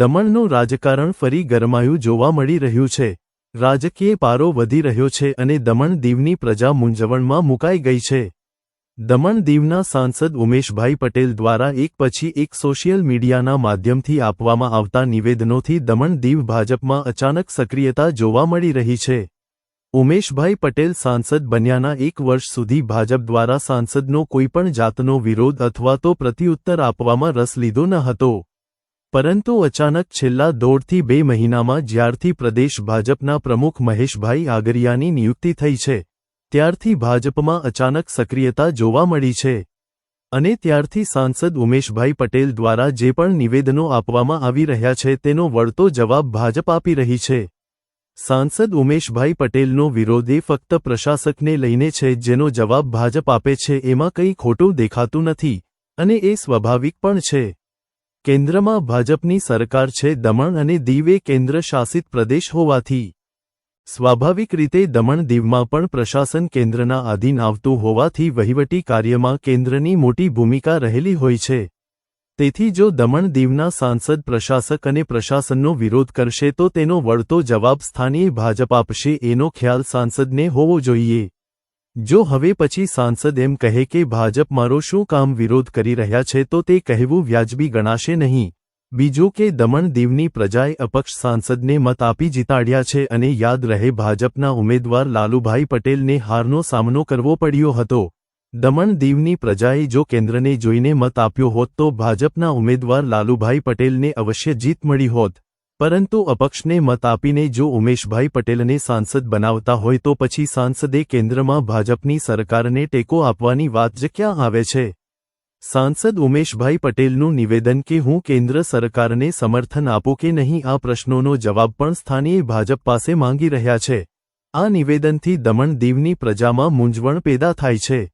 દમણનું રાજકારણ ફરી ગરમાયું જોવા મળી રહ્યું છે. રાજકીય પારો વધી રહ્યો છે અને દમણ દીવની પ્રજા મૂંઝવણમાં મુકાઈ ગઈ છે. દમણ દીવના સાંસદ ઉમેશભાઈ પટેલ દ્વારા એક પછી એક સોશિયલ મીડિયાના માધ્યમથી આપવામાં આવતા નિવેદનોથી દમણ દીવ ભાજપમાં અચાનક સક્રિયતા જોવા મળી રહી છે. ઉમેશભાઈ પટેલ સાંસદ બન્યાના એક વર્ષ સુધી ભાજપ દ્વારા સાંસદનો કોઈપણ જાતનો વિરોધ અથવા તો પ્રત્યુત્તર આપવામાં રસ લીધો ન હતો. પરંતુ અચાનક છેલ્લા દોઢથી બે મહિનામાં જ્યારથી પ્રદેશ ભાજપના પ્રમુખ મહેશભાઈ આગરિયાની નિયુક્તિ થઈ છે, ત્યારથી ભાજપમાં અચાનક સક્રિયતા જોવા મળી છે. અને ત્યારથી સાંસદ ઉમેશભાઈ પટેલ દ્વારા જે પણ નિવેદનો આપવામાં આવી રહ્યા છે તેનો વળતો જવાબ ભાજપ આપી રહી છે. સાંસદ ઉમેશભાઈ પટેલનો વિરોધ એ ફક્ત પ્રશાસકને લઈને છે જેનો જવાબ ભાજપ આપે છે એમાં કંઈ ખોટું દેખાતું નથી, અને એ સ્વાભાવિક પણ છે. કેન્દ્રમાં ભાજપની સરકાર છે દમણ અને દીવે કેન્દ્ર શાસિત પ્રદેશ હોવાથી. સ્વાભાવિક રીતે દમણ દીવમાં પણ પ્રશાસન કેન્દ્રના આધીન આવતું હોવાથી વહીવટી કાર્યમાં કેન્દ્રની મોટી ભૂમિકા રહેલી હોય છે. તેથી જો દમણ દીવના સાંસદ પ્રશાસક અને પ્રશાસનનો વિરોધ કરશે તો તેનો વળતો જવાબ સ્થાનીય ભાજપ આપશે એનો ખ્યાલ સાંસદને હોવો જોઈએ. જો હવે પછી સાંસદ એમ કહે કે ભાજપ મારો શું કામ વિરોધ કરી રહ્યા છે તો તે કહેવું વ્યાજબી ગણાશે નહીં. બીજું કે દમણ દીવની પ્રજાએ અપક્ષ સાંસદને મત આપી જીતાડ્યા છે અને યાદ રહે ભાજપના ઉમેદવાર લાલુભાઈ પટેલને હારનો સામનો કરવો પડ્યો હતો. દમણ દીવની પ્રજાએ જો કેન્દ્રને જોઈને મત આપ્યો હોત તો ભાજપના ઉમેદવાર લાલુભાઈ પટેલને અવશ્ય જીત મળી હોત. પરંતુ અપક્ષને મત આપીને જો ઉમેશભાઈ પટેલને સાંસદ બનાવતા હોય તો પછી સાંસદે કેન્દ્રમાં ભાજપની સરકારને ટેકો આપવાની વાત જ ક્યાં આવે છે? સાંસદ ઉમેશભાઈ પટેલનું નિવેદન કે હું કેન્દ્ર સરકારને સમર્થન આપું કે નહીં આ પ્રશ્નોનો જવાબ પણ સ્થાનીય ભાજપ પાસે માંગી રહ્યા છે. આ નિવેદનથી દમણ દીવની પ્રજામાં મૂંઝવણ પેદા થાય છે.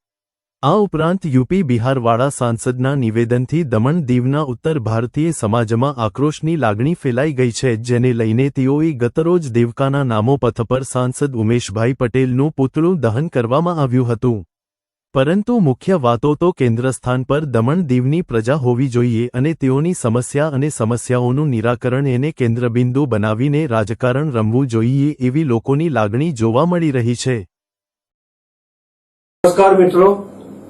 આ ઉપરાંત યુપી બિહારવાળા સાંસદના નિવેદનથી દમણ દીવના ઉત્તર ભારતીય સમાજમાં આક્રોશની લાગણી ફેલાઈ ગઈ છે, જેને લઈને તેઓએ ગતરોજ દેવકાના નામો પથ પર સાંસદ ઉમેશભાઈ પટેલનું પુતળું દહન કરવામાં આવ્યું હતું. પરંતુ મુખ્ય વાતો તો કેન્દ્રસ્થાન પર દમણ દીવની પ્રજા હોવી જોઈએ અને તેઓની સમસ્યા અને સમસ્યાઓનું નિરાકરણ એને કેન્દ્રબિંદુ બનાવીને રાજકારણ રમવું જોઈએ એવી લોકોની લાગણી જોવા મળી રહી છે. નમસ્કાર મિત્રો.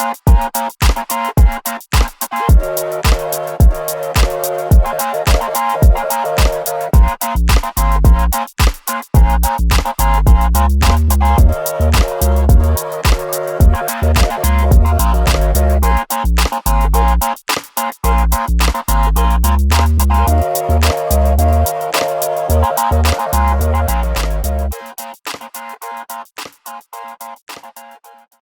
Bye.